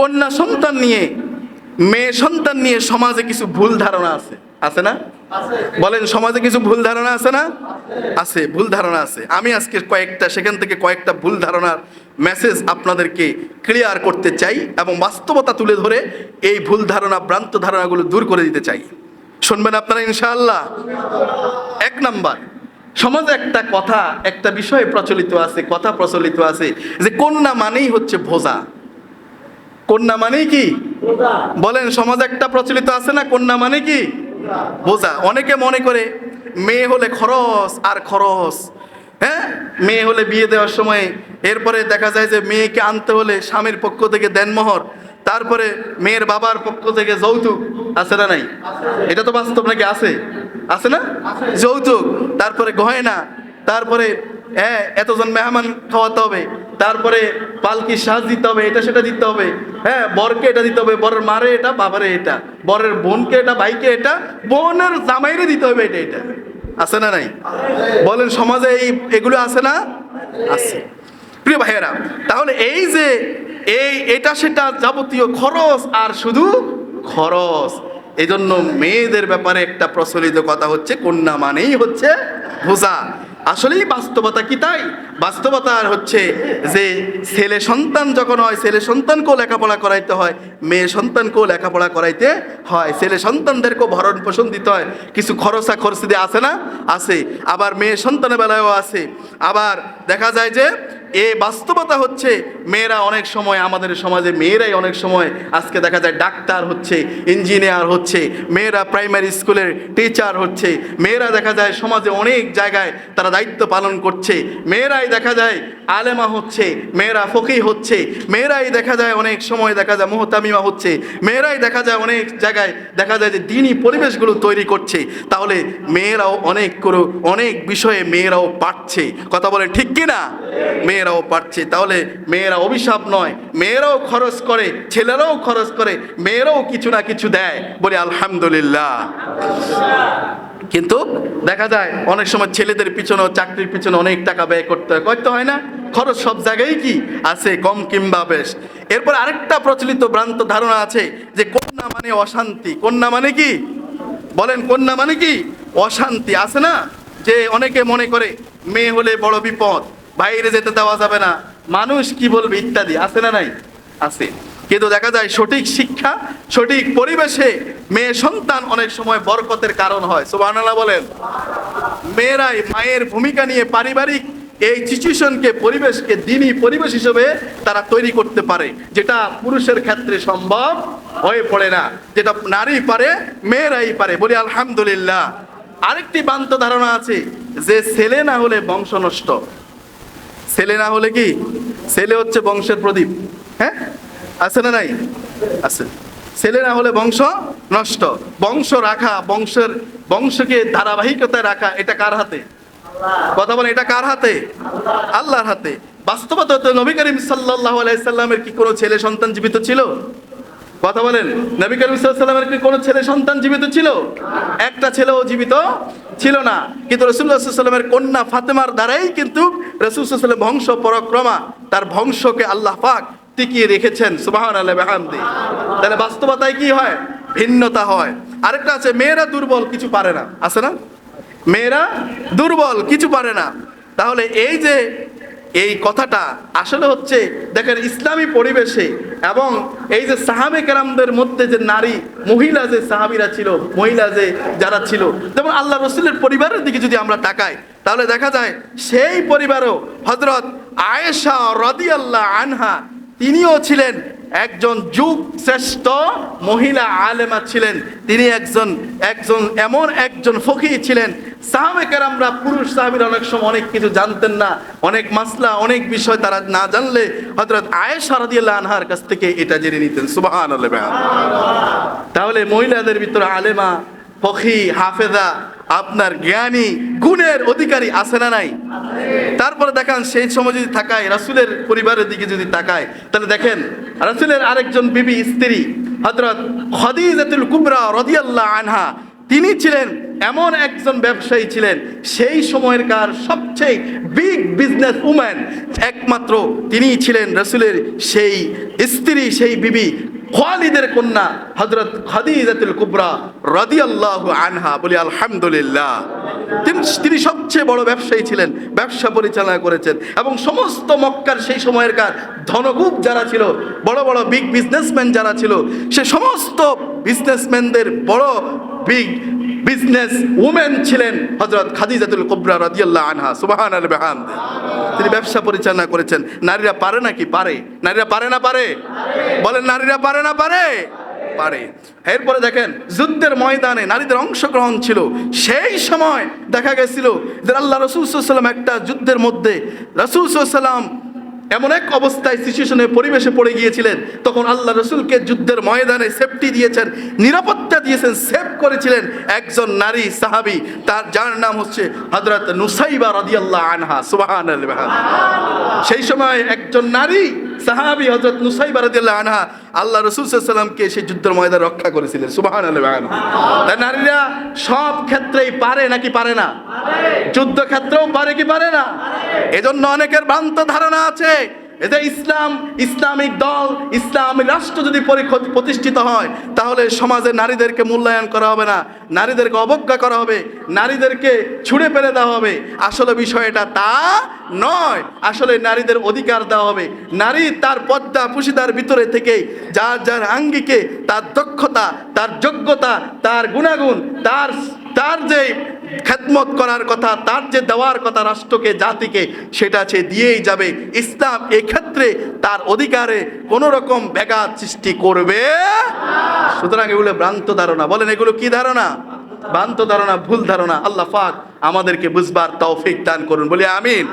কন্যা সন্তান নিয়ে, মেয়ে সন্তান নিয়ে সমাজে কিছু ভুল ধারণা আছে? আছে না? বলেন, সমাজে কিছু ভুল ধারণা আছে না? আছে, ভুল ধারণা আছে। আমি আজকে কয়েকটা, সেখান থেকে কয়েকটা ভুল ধারণার মেসেজ আপনাদেরকে ক্লিয়ার করতে চাই এবং বাস্তবতা তুলে ধরে এই ভুল ধারণা, ভ্রান্ত ধারণাগুলো দূর করে দিতে চাই। শুনবেন আপনারা, ইনশাআল্লাহ? এক নাম্বার, সমাজে একটা কথা, একটা বিষয় প্রচলিত আছে, কথা প্রচলিত আছে যে কন্যা মানেই হচ্ছে ভোজা। কন্যা মানেই কি? বলেন সমাজে একটা প্রচলিত আছে না কন্যা মানে কি? বোঝা। অনেকে মনে করে মেয়ে হলে খরচ আর খরচ। হ্যাঁ? মেয়ে হলে বিয়ে দেওয়ার সময় এরপরে দেখা যায় যে মেয়েকে আনতে হলে স্বামীর পক্ষ থেকে দেনমোহর তারপরে মেয়ের বাবার পক্ষ থেকে যৌতুক। আছে না নাই? এটা তো বাস্তব নাকি আছে? আছে না? যৌতুক তারপরে গয়না তারপরে হ্যাঁ এতজন মেহমান খাওয়াতে হবে তারপরে পালকি সাজ দিতে হবে এটা সেটা দিতে হবে। হ্যাঁ বরকে এটা দিতে হবে, বরের মারে এটা, বাবারে এটা, বরের বোনকে এটা, ভাইকে এটা, বোনের জামাইরে দিতে হবে এটা এটা। আছে না নাই? বলেন, সমাজে এই, এগুলো আছে না? আছে। প্রিয় ভাইয়েরা, তাহলে এই যে, এই, এটা সেটা যাবতীয় খরচ আর শুধু খরচ এই জন্য মেয়েদের ব্যাপারে একটা প্রচলিত কথা হচ্ছে, কন্যা মানেই হচ্ছে ভোজা আসলেই বাস্তবতা কি তাই? বাস্তবতা আর হচ্ছে যে ছেলে সন্তান যখন হয়, ছেলে সন্তানকেও লেখাপড়া করাইতে হয়, মেয়ে সন্তানকেও লেখাপড়া করাইতে হয়। ছেলে সন্তানদেরকেও ভরণ পোষণ দিতে হয়। কিছু খরচা খরচ আছে না? আছে আবার মেয়ে সন্তানের বেলায়ও আছে আবার দেখা যায় যে এ বাস্তবতা হচ্ছে, মেয়েরা অনেক সময় আমাদের সমাজে, মেয়েরাই অনেক সময় আজকে দেখা যায় ডাক্তার হচ্ছে, ইঞ্জিনিয়ার হচ্ছে, মেয়েরা প্রাইমারি স্কুলের টিচার হচ্ছে, মেয়েরা দেখা যায় সমাজে অনেক জায়গায় তারা দায়িত্ব পালন করছে, মেয়েরাই দেখা যায় আলেমা হচ্ছে, মেয়েরা ফকি হচ্ছে, মেয়েরাই দেখা যায় অনেক সময় দেখা যায় মোহতামিমা হচ্ছে, মেয়েরাই দেখা যায় অনেক জায়গায় দেখা যায় যে দিনই পরিবেশগুলো তৈরি করছে, তাহলে মেয়েরাও অনেক করে, অনেক বিষয়ে মেয়েরাও পারছে। কথা বলে ঠিক কি না মেয়েরাও পারছে, তাহলে মেয়েরা অভিশাপ নয়। মেয়েরাও খরচ করে, ছেলেরাও খরচ করে, মেয়েরাও কিছু না কিছু দেয়। বলে, আলহামদুলিল্লাহ। কিন্তু দেখা যায়, অনেক সময় ছেলেদের পিছনে চাকরির পিছনে অনেক টাকা ব্যয় করতে হয়। করতে হয় না? খরচ সব জায়গায় কি? আছে, কম কিংবা বেশ। এরপর আরেকটা প্রচলিত ভ্রান্ত ধারণা আছে যে, কন্যা মানে অশান্তি। কন্যা মানে কি? বলেন, কন্যা মানে কি? অশান্তি। আছে না? যে, অনেকে মনে করে, মেয়ে হলে বড় বিপদ। বাইরে যেতে দেওয়া যাবে না। মানুষ কি বলবে ইত্যাদি, আছে না নাই? আছে। কিন্তু দেখা যায় সঠিক শিক্ষা, সঠিক পরিবেশে মেয়ে সন্তান অনেক সময় বরকতের কারণ হয়। সুবহানাল্লাহ বলেন, মেয়েরাই মায়ের ভূমিকা নিয়ে পারিবারিক এই সিচুয়েশনকে পরিবেশকে দিনই পরিবেশ হিসেবে তারা তৈরি করতে পারে, যেটা পুরুষের ক্ষেত্রে সম্ভব হয়ে পড়ে না। যেটা নারী পারে, মেয়েরাই পারে। বলি আলহামদুলিল্লাহ। আরেকটি বান্ত ধারণা আছে, যে ছেলে না হলে বংশ নষ্ট। ছেলে না হলে কি? ছেলে হচ্ছে বংশের প্রদীপ। হ্যাঁ? আছে না নাই? আছে। ছেলে না হলে বংশ নষ্ট। বংশ রাখা, বংশের, বংশকে ধারাবাহিকতায় রাখা, এটা কার হাতে? কথা বলেন, এটা কার হাতে? আল্লাহর হাতে। বাস্তবতা নবী করিম সাল্লাহ আলাইসাল্লামের কি কোনো ছেলে সন্তান জীবিত ছিল? কথা বলেন। নবী করিম সাল্লামের কি কোনো ছেলে সন্তান জীবিত ছিল? একটা ছেলেও জীবিত ছিল না। কিন্তু রসুল্লাহ সাল্লামের কন্যা ফাতেমার দ্বারাই কিন্তু রসুল সাল্লাম বংশ পরক্রমা, তার বংশকে আল্লাহ পাক টিকিয়ে রেখেছেন। সুবাহান আল্লাহ বেহামদি তাহলে বাস্তবতায় কি হয়? ভিন্নতা হয়। আরেকটা আছে, মেয়েরা দুর্বল, কিছু পারে না। আছে না? মেয়েরা দুর্বল, কিছু পারে না। তাহলে এই যে এই কথাটা আসলে হচ্ছে, দেখেন ইসলামী পরিবেশে এবং এই যে সাহাবে কেরামদের মধ্যে যে নারী, মহিলা যে সাহাবিরা ছিল, মহিলা যে যারা ছিল, যেমন আল্লাহ রসুলের পরিবারের দিকে যদি আমরা তাকাই, তাহলে দেখা যায় সেই পরিবারও হজরত আয়েশা রদি আল্লাহ আনহা, তিনিও ছিলেন একজন যুগ শ্রেষ্ঠ মহিলা আলেমা ছিলেন। তিনি একজন একজন এমন একজন ফকি ছিলেন সাহাবেকের আমরা পুরুষ সাহাবির অনেক সময় অনেক কিছু জানতেন না, অনেক মাসলা, অনেক বিষয় তারা না জানলে হজরত আয়েশা রাদিয়াল্লাহু আনহার কাছ থেকে এটা জেনে নিতেন। সুবাহান তাহলে মহিলাদের ভিতরে আলেমা ফকি হাফেজা, আপনার জ্ঞানী, গুণের অধিকারী আছে না নাই? তারপরে দেখান, সেই সময় যদি থাকায়, রাসুলের পরিবারের দিকে যদি তাকায়, তাহলে দেখেন, রাসুলের আরেকজন বিবি স্ত্রী হজরত খদিজাতুল কুবরা রদিয়াল্লাহ আনহা, তিনি ছিলেন এমন একজন ব্যবসায়ী ছিলেন, সেই সময়ের কার সবচেয়ে বিগ বিজনেস উম্যান একমাত্র তিনিই ছিলেন রসুলের সেই স্ত্রী, সেই বিবি খোয়ালিদের কন্যা হজরত খাদিজাতুল কুবরা রদি আল্লাহ আনহা, বলি আলহামদুলিল্লাহ। তিনি সবচেয়ে বড় ব্যবসায়ী ছিলেন, ব্যবসা পরিচালনা করেছেন এবং সমস্ত মক্কার সেই সময়কার ধনকুব যারা ছিল, বড় বড় বিগ বিজনেসম্যান যারা ছিল, সে সমস্ত বিজনেসম্যানদের বড় বিগ বিজনেস উমেন ছিলেন হজরত খাদিজাতুল কুবরা রাদিয়াল্লাহু আনহা সুবহান আল বিহামদ তিনি ব্যবসা পরিচালনা করেছেন। নারীরা পারে নাকি? পারে। নারীরা পারে না পারে? বলেন, নারীরা পারে না পারে? পারে। এরপরে দেখেন, যুদ্ধের ময়দানে নারীদের অংশগ্রহণ ছিল। সেই সময় দেখা গেছিল যে আল্লাহ রসুল সাল্লাম একটা যুদ্ধের মধ্যে রসুল সাল্লাম এমন এক অবস্থায় সিচুয়েশনে পরিবেশে পড়ে গিয়েছিলেন। তখন আল্লাহ রসুলকে যুদ্ধের ময়দানে সেফটি দিয়েছেন। নিরাপত্তা দিয়েছেন সেভ করেছিলেন একজন নারী সাহাবি। তার, যার নাম হচ্ছে হজরত নুসাইবা রাদিয়াল্লাহ আনহা সুবাহান সেই সময় একজন নারী সাহাবি হজরত নুসাইবা রাদিয়াল্লাহ আনহা, আল্লাহ রসুল সাল্লামকে সেই যুদ্ধের ময়দানে রক্ষা করেছিলেন সুবাহান তাই নারীরা সব ক্ষেত্রেই পারে নাকি পারে না? যুদ্ধ ক্ষেত্রেও পারে কি পারে না? এজন্য অনেকের ভ্রান্ত ধারণা আছে এতে ইসলাম, ইসলামিক দল ইসলামী রাষ্ট্র যদি প্রতিষ্ঠিত হয়, তাহলে সমাজে নারীদেরকে মূল্যায়ন করা হবে না। নারীদেরকে অবজ্ঞা করা হবে। নারীদেরকে ছুঁড়ে ফেলে দেওয়া হবে। আসলে বিষয়টা তা নয়। আসলে নারীদের অধিকার দেওয়া হবে। নারী তার পদ্মা পুশিদার ভিতরে থেকে যার যার আঙ্গিকে, তার দক্ষতা, তার যোগ্যতা, তার গুণাগুণ, তার তার যে খেদমত করার কথা, তার যে দেওয়ার কথা রাষ্ট্রকে, জাতিকে, সেটা সে দিয়েই যাবে। ইসলাম এক্ষেত্রে তার অধিকারে কোনো রকম ব্যাঘাত সৃষ্টি করবে সুতরাং এগুলো ভ্রান্ত ধারণা। বলেন, এগুলো কি ধারণা? ভ্রান্ত ধারণা, ভুল ধারণা। আল্লাহ ফাক আমাদেরকে বুঝবার তৌফিক দান করুন। বলি, আমিন।